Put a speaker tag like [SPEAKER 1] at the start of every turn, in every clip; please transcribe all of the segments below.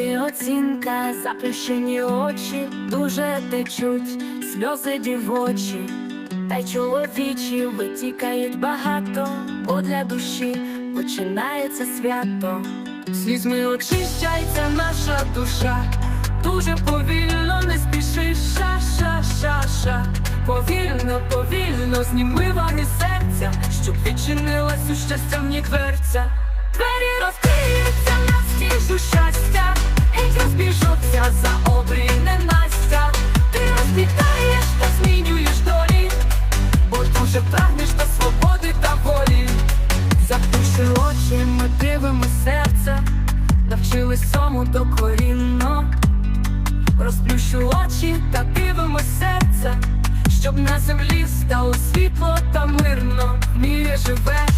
[SPEAKER 1] оцінка, заплющені очі, дуже течуть сльози дівочі, та й чоловічі витікають багато, бо для душі починається свято. Слізьми очищається наша душа, дуже повільно не спіши, ша ша ша ша Повільно, повільно зніми ваги серця, щоб відчинилась у щастя в ній дверця. Двері розкриються на щастя, геть розбіжуться за обрій ненастя. Ти розквітаєш та змінюєш долі, бо дуже прагнеш до свободи та волі. Заплющи очі, ми дивимо серце, навчились цьому докорінно. Розплющу очі та дивимо серце, щоб на землі стало світло та мирно. В мірі живе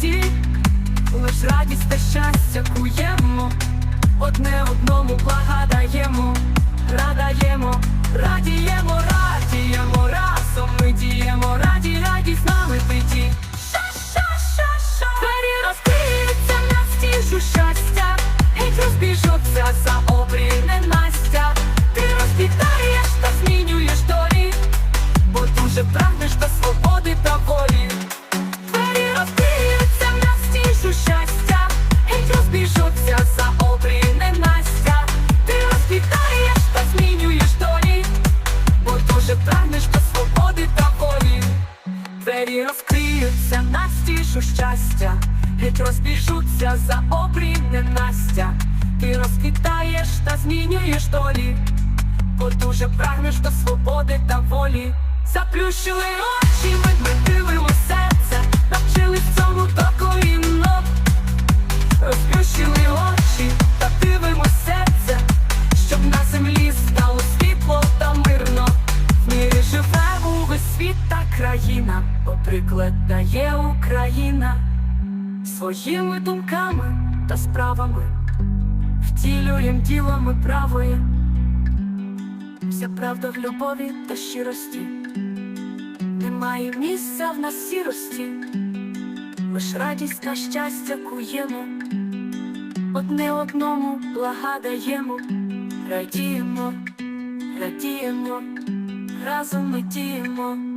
[SPEAKER 1] сірості, лиш радість та щастя куємо, одне одному благадаємо, радаємо, радіємо, радіємо, разом ми діємо, раді, бо прагнеш до свободи та волі. Двері розкриються на стіжу щастя, геть розбіжуться за обрім ненастя. Ти розквітаєш та змінюєш долі, бо дуже прагнеш до свободи та волі. Заплющили очі, приклад дає Україна своїми думками та справами, втілюєм ділами правої. Вся правда в любові та щирості, немає місця в нас сірості, лиш радість та щастя куємо, одне одному блага даємо, радіємо, радіємо, разом ми діємо.